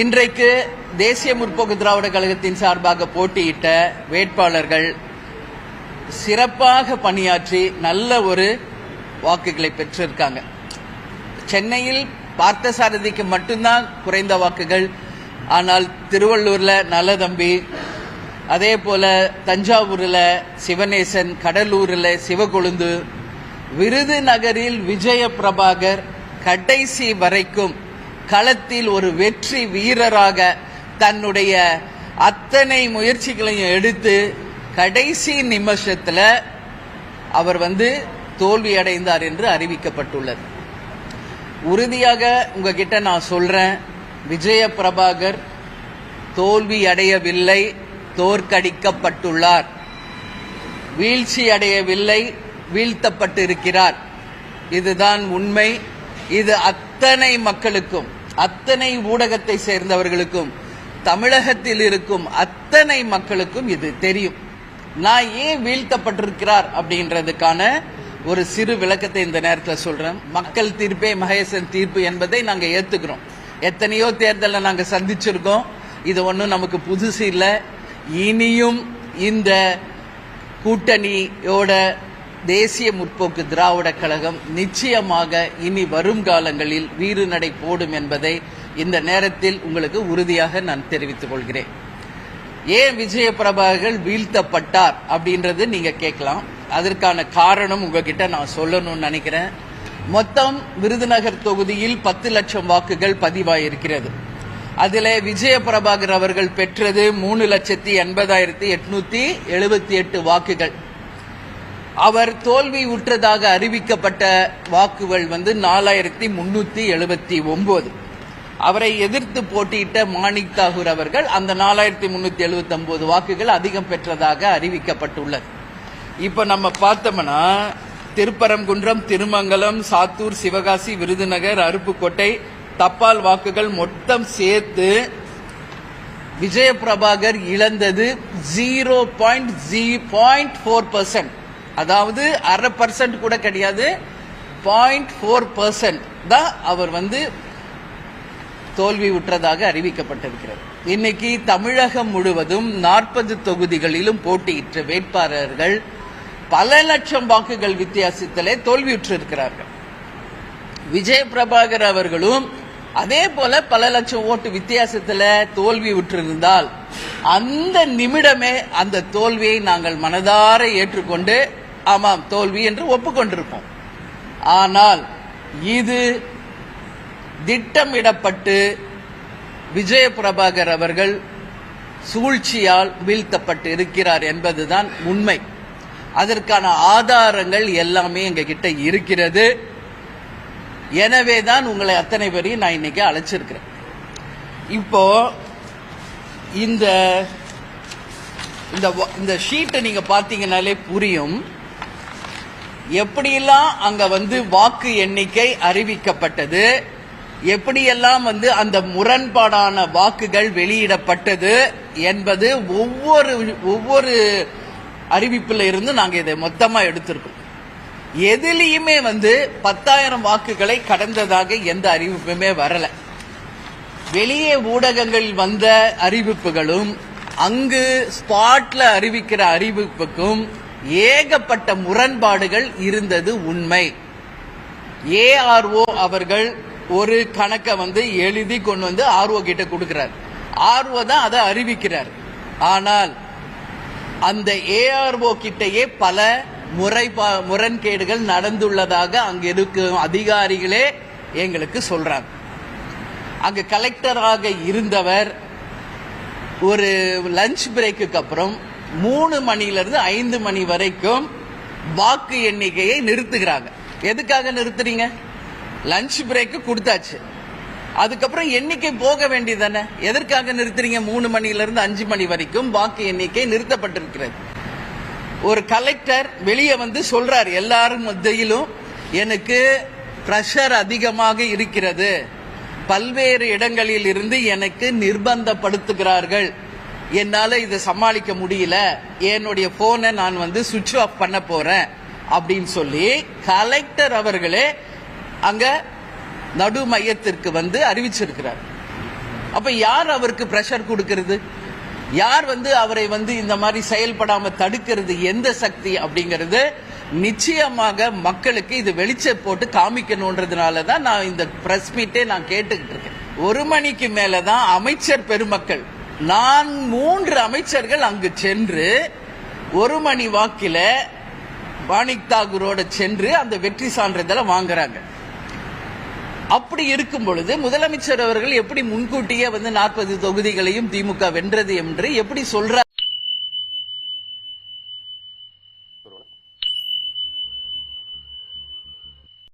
இன்றைக்கு தேசிய முற்போக்கு திராவிட கழகத்தின் சார்பாக போட்டியிட்ட வேட்பாளர்கள் சிறப்பாக பணியாற்றி நல்ல ஒரு வாக்குகளை பெற்றிருக்காங்க. சென்னையில் பார்த்தசாரதிக்கு மட்டும்தான் குறைந்த வாக்குகள் ஆனால் திருவள்ளூர்ல நல்லதம்பி அதே போல தஞ்சாவூர்ல சிவநேசன் கடலூர்ல சிவகொழுந்து விருதுநகரில் விஜய பிரபாகர் கடைசி வரைக்கும் களத்தில் ஒரு வெற்றி வீரராக தன்னுடைய அத்தனை முயற்சிகளையும் எடுத்து கடைசி நிமிஷத்தில் அவர் வந்து தோல்வி அடைந்தார் என்று அறிவிக்கப்பட்டுள்ளது. உறுதியாக உங்ககிட்ட நான் சொல்றேன் விஜய பிரபாகர் தோல்வி அடையவில்லை தோற்கடிக்கப்பட்டுள்ளார். வீழ்ச்சி அடையவில்லை வீழ்த்தப்பட்டிருக்கிறார். இதுதான் உண்மை. இது அத்தனை மக்களுக்கும் அத்தனை ஊடகத்தை சேர்ந்தவர்களுக்கும் தமிழகத்தில் இருக்கும் அத்தனை மக்களுக்கும் இது தெரியும். நான் ஏன் வீழ்த்தப்பட்டிருக்கிறார் அப்படின்றதுக்கான ஒரு சிறு விளக்கத்தை இந்த நேரத்தில் சொல்றேன். மக்கள் தீர்ப்பே மகேசன் தீர்ப்பு என்பதை நாங்கள் ஏத்துக்கிறோம். எத்தனையோ தேர்தலை நாங்கள் சந்திச்சிருக்கோம். இது ஒன்றும் நமக்கு புதுசு இல்லை. இனியும் இந்த கூட்டணியோட தேசிய முற்போக்கு திராவிட கழகம் நிச்சயமாக இனி வரும் காலங்களில் வீறு நடை போடும் என்பதை இந்த நேரத்தில் உங்களுக்கு உறுதியாக நான் தெரிவித்துக் கொள்கிறேன். ஏன் விஜய பிரபாகர் வீழ்த்தப்பட்டார் அப்படின்றது நீங்க கேட்கலாம். அதற்கான காரணம் உங்ககிட்ட நான் சொல்லணும்னு நினைக்கிறேன். மொத்தம் விருதுநகர் தொகுதியில் பத்து லட்சம் வாக்குகள் பதிவாயிருக்கிறது. அதில் விஜய பிரபாகர் அவர்கள் பெற்றது மூணு லட்சத்தி எண்பதாயிரத்தி எட்நூத்தி எழுபத்தி எட்டு வாக்குகள். அவர் தோல்வி உற்றதாக அறிவிக்கப்பட்ட வாக்குகள் வந்து நாலாயிரத்தி முன்னூத்தி எழுபத்தி ஒன்பது அவரை எதிர்த்து போட்டியிட்ட மாணிக் தாகூர் அவர்கள் அந்த நாலாயிரத்தி முன்னூத்தி எழுபத்தி ஒன்பது வாக்குகள் அதிகம் பெற்றதாக அறிவிக்கப்பட்டுள்ளது. இப்ப நம்ம பார்த்தோம்னா திருப்பரங்குன்றம் திருமங்கலம் சாத்தூர் சிவகாசி விருதுநகர் அருப்புக்கோட்டை தப்பால் வாக்குகள் மொத்தம் சேர்த்து விஜயபிரபாகர் இழந்தது zero point G point four percent அதாவது அரை பர்சன்ட் கூட கிடையாது. பாயிண்ட் ஃபோர் பர்சன்ட் தான் அவர் வந்து தோல்வி உற்றதாக அறிவிக்கப்பட்டிருக்கிறது. இன்னைக்கு தமிழகம் முழுவதும் நாற்பது தொகுதிகளிலும் போட்டியிட்ட வேட்பாளர்கள் பல லட்சம் வாக்குகள் வித்தியாசத்திலே தோல்வியுற்றிருக்கிறார்கள் விஜய பிரபாகர் அவர்களும் அதே போல பல லட்சம் ஓட்டு வித்தியாசத்துல தோல்வி விட்டிருந்தால் அந்த நிமிடமே அந்த தோல்வியை நாங்கள் மனதார ஏற்றுக்கொண்டு ஆமாம் தோல்வி என்று ஒப்புக்கொண்டிருப்போம். ஆனால் இது திட்டமிடப்பட்டு விஜய பிரபாகர் அவர்கள் சூழ்ச்சியால் வீழ்த்தப்பட்டு இருக்கிறார் என்பதுதான் உண்மை. அதற்கான ஆதாரங்கள் எல்லாமே எங்ககிட்ட இருக்கிறது. எனவே தான் உங்களை அத்தனை பேரையும் நான் இன்னைக்கு அழைச்சிருக்கிறேன். இப்போ இந்த இந்த வ- இந்த ஷீட்டை நீங்க பார்த்தீங்கன்னாலே புரியும். எப்படியெல்லாம் அங்க வந்து வாக்கு எண்ணிக்கை அறிவிக்கப்பட்டது? எப்படியெல்லாம் வந்து அந்த முரண்பாடான வாக்குகள் வெளியிடப்பட்டது என்பது ஒவ்வொரு ஒவ்வொரு அறிவிப்புல இருந்து நாங்க இதை மொத்தமா எடுத்திருக்கோம். எதுலயுமே வந்து பத்தாயிரம் வாக்குகளை கடந்ததாக எந்த அறிவிப்புமே வரல. வெளியே ஊடகங்களில் வந்த அறிவிப்புகளும் அங்கு ஸ்பாட்ல அறிவிக்கிற அறிவிப்புக்கும் ஏகப்பட்ட முரண்பாடுகள் இருந்தது உண்மை. ஏஆர்ஓ அவர்கள் ஒரு கணக்கை வந்து எழுதி கொண்டு வந்து ஆர்ஓ கிட்ட கொடுக்கிறார். ஆர்ஓ தான் அதை அறிவிக்கிறார். ஆனால் அந்த ஏஆர்ஓ கிட்டேயே பல முறைப்பா முரண்கேடுகள் நடந்துள்ளதாக அங்கு இருக்கும் அதிகாரிகளே எங்களுக்கு சொல்றாங்க. அங்கு கலெக்டராக இருந்தவர் ஒரு லஞ்ச் பிரேக்குக்கு அப்புறம் மூணு மணியிலிருந்து ஐந்து மணி வரைக்கும் வாக்கு எண்ணிக்கையை நிறுத்துகிறாங்க. எதுக்காக நிறுத்துறீங்க? லஞ்ச் பிரேக்கு கொடுத்தாச்சு. அதுக்கப்புறம் எண்ணிக்கை போக வேண்டியதானே எதற்காக நிறுத்துறீங்க? மூணு மணியிலிருந்து அஞ்சு மணி வரைக்கும் வாக்கு எண்ணிக்கை நிறுத்தப்பட்டிருக்கிறது. ஒரு கலெக்டர் வெளியே வந்து சொல்றார் எல்லாரும் மத்தியிலும் எனக்கு பிரஷர் அதிகமாக இருக்கிறது. பல்வேறு இடங்களில் இருந்து எனக்கு நிர்பந்தப்படுத்துகிறார்கள். என்னால இதை சமாளிக்க முடியல. என்னுடைய போனை நான் வந்து சுவிட்ச் ஆஃப் பண்ண போறேன் அப்படின்னு சொல்லி கலெக்டர் அவர்களே அங்க நடு மையத்திற்கு வந்து அறிவிச்சிருக்கிறார். அப்ப யார் அவருக்கு பிரஷர் கொடுக்கிறது? யார் வந்து அவரை வந்து இந்த மாதிரி செயல்படாம தடுக்கிறது? எந்த சக்தி அப்படிங்கிறது நிச்சயமாக மக்களுக்கு இது வெளிச்ச போட்டு காமிக்கணுன்றதுனால தான் நான் இந்த பிரஸ் மீட்டே நான் கேட்டுக்கிட்டு இருக்கேன். ஒரு மணிக்கு மேலே தான் அமைச்சர் பெருமக்கள் நான் மூன்று அமைச்சர்கள் அங்கு சென்று ஒரு மணி வாக்கில மாணிக் தாகூரோட சென்று அந்த வெற்றி சான்றிதழை வாங்குறாங்க. அப்படி இருக்கும் பொழுது முதலமைச்சர் அவர்கள் எப்படி முன்கூட்டியே வந்து நாற்பது தொகுதிகளையும் திமுக வென்றது என்று எப்படி சொல்றார்